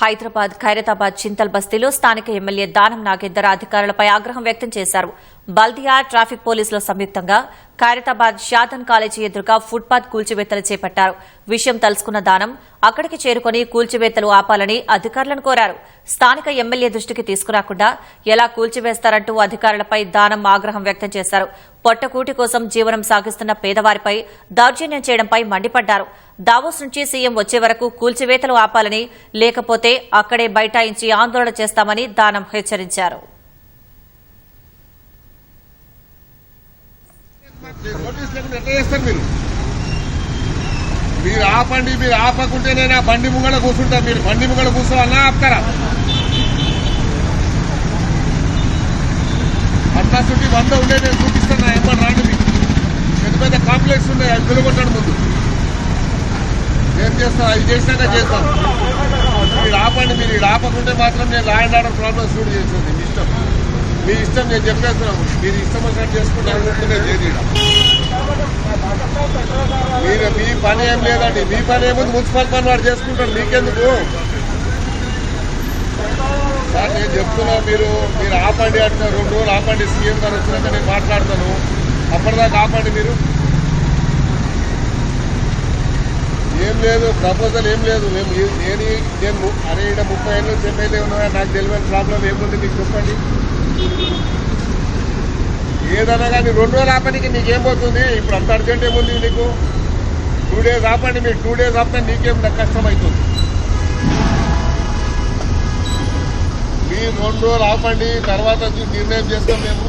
హైదరాబాద్ ఖైరతాబాద్ చింతల్ బస్తీలో స్థానిక ఎమ్మెల్యే దానం నాగేందర్ అధికారులపై ఆగ్రహం వ్యక్తం చేశారు. బల్దియా ట్రాఫిక్ పోలీసుల సంయుక్తంగా ఖైరతాబాద్ షాదన్ కాలేజీ ఎదురుగా ఫుట్పాత్ కూల్చివేతలు చేపట్టారు. విషయం తలుసుకున్న దానం అక్కడికి చేరుకుని కూల్చివేతలు ఆపాలని అధికారులను కోరారు. స్థానిక ఎమ్మెల్యే దృష్టికి తీసుకురాకుండా ఎలా కూల్చివేస్తారంటూ అధికారులపై దానం ఆగ్రహం వ్యక్తం చేశారు. పొట్టకూటి కోసం జీవనం సాగిస్తున్న పేదవారిపై దౌర్జన్యం చేయడంపై మండిపడ్డారు. దావోస్ నుంచి సీఎం వచ్చే వరకు కూల్చివేతలు ఆపాలని లేకపోతే అక్కడే బైఠాయించి ఆందోళన చేస్తామని దానం హెచ్చరించారు. నోటీస్ లేకుండా ఎట్లా చేస్తారు మీరు? మీరు ఆపండి మీరు ఆపకుంటే నేను ఆ బండి ముంగడ కూర్చుంటా. మీరు బండి ముంగడ కూర్చోవాలన్నా ఆపుతారా? అంతస్తుటి వంద ఉండే నేను చూపిస్తాను నా ఎంబడి రాండి మీకు. పెద్ద పెద్ద కాంప్లెక్స్ ఉన్నాయి అవి పిలగొట్టాడు ముందు. ఏం చేస్తాం? అది చేసినాక చేస్తాం. మీరు ఆపండి మీరు ఇక్కడ ఆపకుంటే మాత్రం నేను లా అండ్ ఆర్డర్ ప్రాబ్లమ్స్ కూడా చేస్తుంది మీ ఇష్టం. మీ ఇష్టం నేను చెప్పేస్తున్నాను. మీరు ఇష్టం వచ్చినట్టు చేసుకుంటే అనుకుంటున్నది లేదు మీరు మీ పని ఏం లేదండి. మీ పని ఏముంది మున్సిపల్ పని వాడు చేసుకుంటాడు. మీకెందుకు? సార్ నేను చెప్తున్నా మీరు మీరు ఆపండి అంటున్నారు రెండు రోజులు ఆపండి. సీఎం గారు వచ్చినాక నేను మాట్లాడతాను. అప్పటిదాకా ఆపండి మీరు. ఏం లేదు ప్రపోజల్ ఏం లేదు. మేము నేను నేను అరే ఇక్కడ ముప్పై ఏళ్ళు నుంచి ఎమ్మెల్యే ఉన్నా నాకు తెలియని ప్రాబ్లం ఏముంది మీకు చెప్పండి? ఏదన్నా కానీ రెండు రోజులు ఆపడానికి నీకేం పోతుంది? ఇప్పుడు అంత అర్జెంట్ ఏముంది నీకు? టూ డేస్ ఆపండి మీరు టూ డేస్ ఆపితే నీకేం నాకు కష్టం అవుతుంది మీరు రెండు రోజులు ఆపండి తర్వాత వచ్చి నిర్ణయం చేస్తాం మేము.